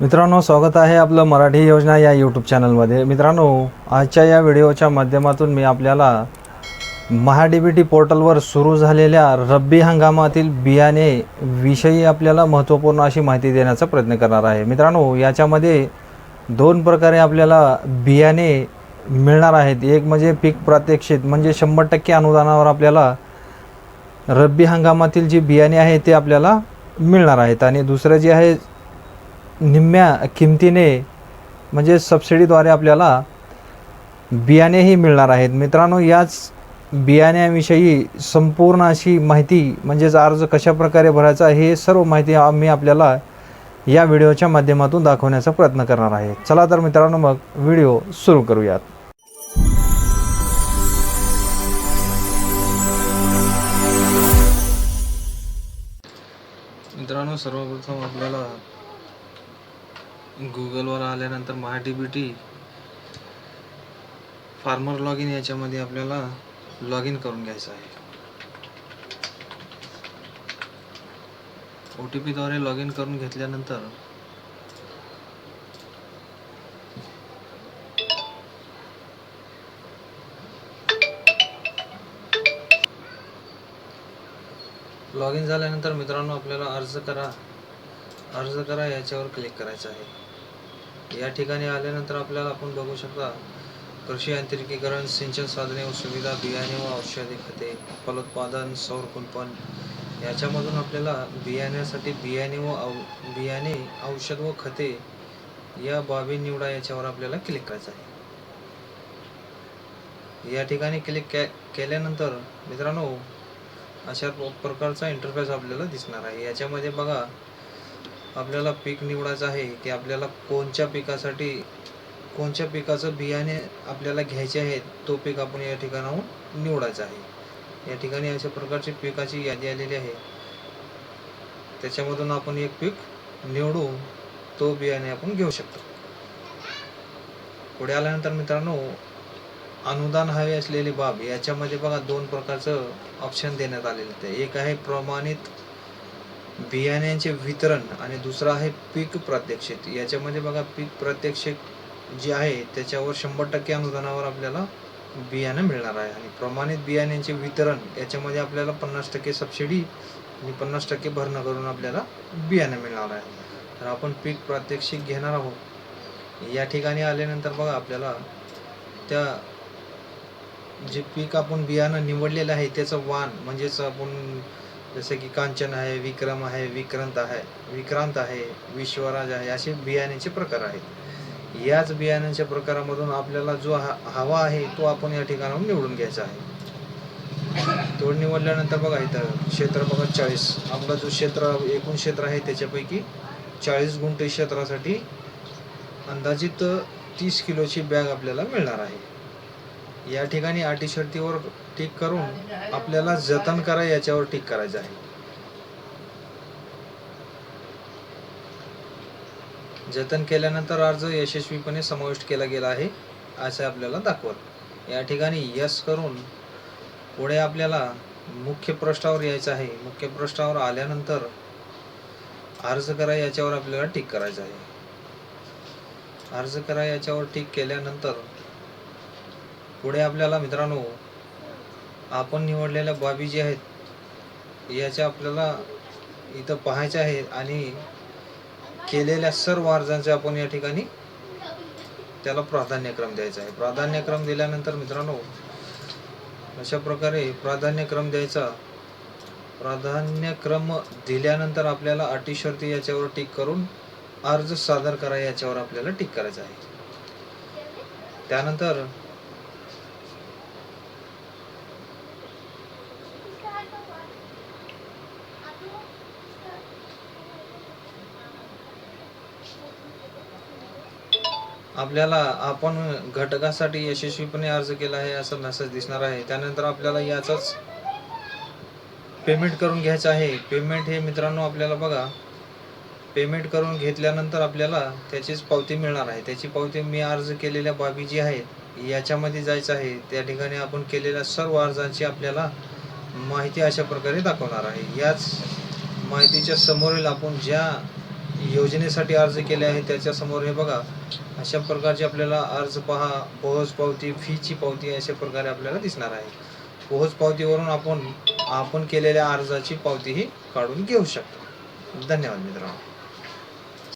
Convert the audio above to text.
मित्रांनो स्वागत आहे आपलं मराठी योजना या यूट्यूब चॅनलमध्ये मित्रांनो आजच्या या व्हिडिओच्या माध्यमातून मी आपल्याला महाडीबीटी बी टी पोर्टलवर सुरू झालेल्या रब्बी हंगामातील बियाणे विषयी आपल्याला महत्त्वपूर्ण अशी माहिती देण्याचा प्रयत्न करणार आहे. मित्रांनो याच्यामध्ये दोन प्रकारे आपल्याला बियाणे मिळणार आहेत. एक म्हणजे पीक प्रात्यक्षित म्हणजे शंभर टक्के अनुदानावर आपल्याला रब्बी हंगामातील जी बियाणे आहे ते आपल्याला मिळणार आहेत. आणि दुसरं जे आहे निम्म्या किमतीने म्हणजे सबसिडीद्वारे आपल्याला बियाणेही मिळणार आहेत. मित्रांनो याच बियाण्याविषयी संपूर्ण अशी माहिती म्हणजेच अर्ज कशा प्रकारे भरायचा हे सर्व माहिती आम्ही आपल्याला या व्हिडिओच्या माध्यमातून दाखवण्याचा प्रयत्न करणार आहे. चला तर मित्रांनो मग व्हिडिओ सुरू करूयात. मित्रांनो सर्वप्रथम आपल्याला गुगलवर आल्यानंतर Maha D B T farmer log in याच्यामध्ये आपल्याला लॉग इन करून घ्यायचं आहे. ओ टी पीद्वारे लॉग इन करून घेतल्यानंतर लॉग इन झाल्यानंतर मित्रांनो आपल्याला अर्ज करा. अर्ज करा याच्यावर क्लिक करायचं आहे. या ठिकाणी आल्यानंतर आपल्याला आपण बघू शकता कृषी यांत्रिकीकरण सिंचन साधने व सुविधा बियाणे व औषधी खते फलोत्पादन सौर कुंपण याच्यामधून आपल्याला बियाण्यासाठी बियाणे व औ बियाणे औषध व खते या बाबी निवडा याच्यावर आपल्याला क्लिक करायचं आहे. या ठिकाणी क्लिक के केल्यानंतर मित्रांनो अशा प्रकारचा इंटरफेस आपल्याला दिसणार आहे. याच्यामध्ये बघा आपल्याला पीक निवडायचं आहे की आपल्याला कोणत्या पिकासाठी कोणत्या पिकाचं बियाणे आपल्याला घ्यायचे आहे तो पीक आपण या ठिकाणाहून निवडायचा आहे. या ठिकाणी अशा प्रकारची पिकाची यादी आलेली आहे. त्याच्यामधून आपण एक पीक निवडू तो बियाणे आपण घेऊ शकतो. पुढे आल्यानंतर मित्रांनो अनुदान हवे असलेली बाब याच्यामध्ये बघा दोन प्रकारचं ऑप्शन देण्यात आलेलं आहे. एक आहे प्रमाणित बियाण्यांचे वितरण आणि दुसरं आहे पीक प्रात्यक्षिक याच्यामध्ये बघा पीक प्रात्यक्षिक जे आहे त्याच्यावर शंभर टक्के अनुदानावर आपल्याला बियाणं मिळणार आहे. आणि प्रमाणित बियाण्यांचे वितरण याच्यामध्ये आपल्याला पन्नास टक्के सबसिडी आणि पन्नास टक्के भरणं करून आपल्याला बियाणं मिळणार आहे. तर आपण पीक प्रात्यक्षिक घेणार आहोत. या ठिकाणी आल्यानंतर बघा आपल्याला त्या जे पीक आपण बियाणं निवडलेलं आहे त्याचं वाण म्हणजेच आपण जसे की कांचन आहे विक्रम आहे विक्रांत आहे विक्रांत आहे विश्वराज आहे असे बियाण्याचे प्रकार आहेत. याच बियाण्याच्या प्रकारामधून आपल्याला जो हा हवा आहे तो आपण या ठिकाणाहून निवडून घ्यायचा आहे. तो निवडल्यानंतर बघा इथं क्षेत्र बघा चाळीस. आपला जो क्षेत्र एकूण क्षेत्र आहे त्याच्यापैकी चाळीस गुंठे क्षेत्रासाठी अंदाजित तीस किलोची बॅग आपल्याला मिळणार आहे. या ठिकाणी अटी शर्तीवर टिक करून आपल्याला जतन करा याच्यावर टिक करायचं आहे. जतन केल्यानंतर अर्ज यशस्वीपणे समाविष्ट केला गेला आहे असं आपल्याला दाखवत. या ठिकाणी यस करून पुढे आपल्याला मुख्य पृष्ठावर यायचं आहे. मुख्य पृष्ठावर आल्यानंतर अर्ज करा याच्यावर आपल्याला टिक करायचं आहे. अर्ज करा याच्यावर टिक केल्यानंतर पुढे आपल्याला मित्रांनो आपण निवडलेल्या बाबी जी आहेत याच्या आपल्याला इथं पाहायच्या आहेत आणि केलेल्या सर्व अर्जांचे आपण या ठिकाणी त्याला प्राधान्यक्रम द्यायचा आहे. प्राधान्यक्रम दिल्यानंतर मित्रांनो अशा प्रकारे प्राधान्यक्रम द्यायचा. प्राधान्यक्रम दिल्यानंतर आपल्याला अटी शर्ती याच्यावर टिक करून अर्ज सादर करा याच्यावर आपल्याला टिक करायचा आहे. त्यानंतर आपल्याला आपण घटकासाठी यशस्वीपणे अर्ज केला आहे असं मेसेज दिसणार आहे. त्यानंतर आपल्याला याचाच पेमेंट करून घ्यायचं आहे. पेमेंट हे मित्रांनो आपल्याला बघा पेमेंट करून घेतल्यानंतर आपल्याला त्याचीच पावती मिळणार आहे. त्याची पावती मी अर्ज केलेल्या बाबी जी आहेत याच्यामध्ये जायचं आहे. त्या ठिकाणी आपण केलेल्या सर्व अर्जांची आपल्याला माहिती अशा प्रकारे दाखवणार आहे. याच माहितीच्या समोरील आपण ज्या योजनेसाठी अर्ज केले आहे त्याच्यासमोर हे बघा अशा प्रकारचे आपल्याला अर्ज पहा पोहोच पावती फीची पावती अशा प्रकारे आपल्याला दिसणार आहे. पोहोच पावतीवरून आपण आपण केलेल्या अर्जाची पावतीही काढून घेऊ शकतो. धन्यवाद मित्रांनो.